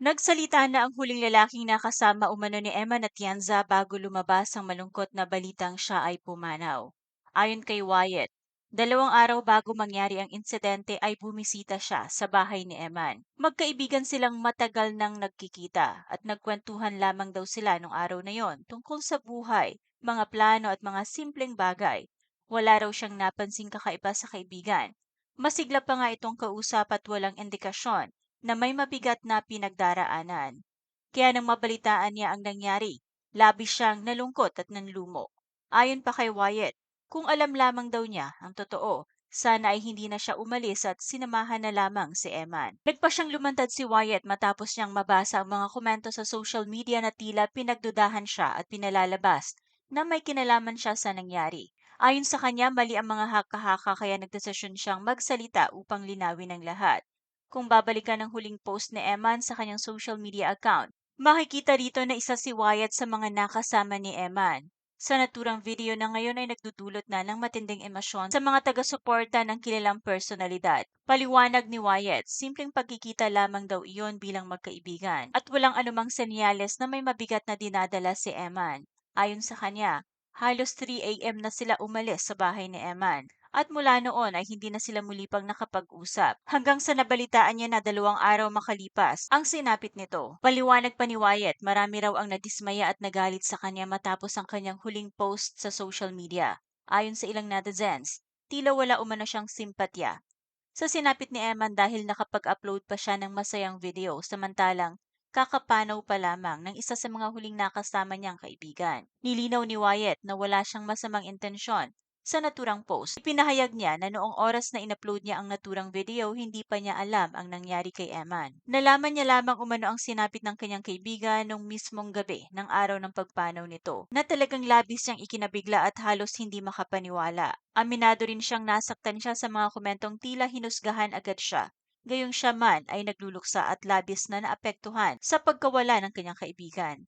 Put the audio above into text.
Nagsalita na ang huling lalaking nakasama umano ni Emma Atienza bago lumabas ang malungkot na balitang siya ay pumanaw. Ayon kay Wyatt, dalawang araw bago mangyari ang insidente ay bumisita siya sa bahay ni Eman. Magkaibigan silang matagal nang nagkikita at nagkwentuhan lamang daw sila nung araw na yon tungkol sa buhay, mga plano at mga simpleng bagay. Wala raw siyang napansing kakaiba sa kaibigan. Masigla pa nga itong kausap at walang indikasyon na may mabigat na pinagdaraanan. Kaya nang mabalitaan niya ang nangyari, labis siyang nalungkot at nanlumo. Ayon pa kay Wyatt, kung alam lamang daw niya ang totoo, sana ay hindi na siya umalis at sinamahan na lamang si Eman. Nagpa siyang lumantad si Wyatt matapos niyang mabasa ang mga komento sa social media na tila pinagdudahan siya at pinalalabas na may kinalaman siya sa nangyari. Ayon sa kanya, mali ang mga haka-haka kaya nagdesisyon siyang magsalita upang linawin ang lahat. Kung babalikan ang huling post ni Eman sa kanyang social media account, makikita rito na isa si Wyatt sa mga nakasama ni Eman. Sa naturang video na ngayon ay nagdudulot na ng matinding emosyon sa mga taga-suporta ng kilalang personalidad. Paliwanag ni Wyatt, simpleng pagkikita lamang daw iyon bilang magkaibigan at walang anumang senyales na may mabigat na dinadala si Eman. Ayon sa kanya, halos 3 a.m. na sila umalis sa bahay ni Eman at mula noon ay hindi na sila muli pang nakapag-usap hanggang sa nabalitaan niya na dalawang araw makalipas ang sinapit nito. Paliwanag pa ni Wyatt, marami raw ang nadismaya at nagalit sa kanya matapos ang kanyang huling post sa social media. Ayon sa ilang netizens, tila wala umano siyang simpatya sa sinapit ni Eman dahil nakapag-upload pa siya ng masayang video samantalang kakapanaw pa lamang ng isa sa mga huling nakasama niyang kaibigan. Nilinaw ni Wyatt na wala siyang masamang intensyon sa naturang post, ipinahayag niya na noong oras na inupload niya ang naturang video, hindi pa niya alam ang nangyari kay Eman. Nalaman niya lamang umano ang sinapit ng kanyang kaibigan noong mismong gabi ng araw ng pagpanaw nito, na talagang labis siyang ikinabigla at halos hindi makapaniwala. Aminado rin siyang nasaktan siya sa mga komentong tila hinusgahan agad siya Gayong siya man ay nagluluksa at labis na naapektuhan sa pagkawala ng kanyang kaibigan.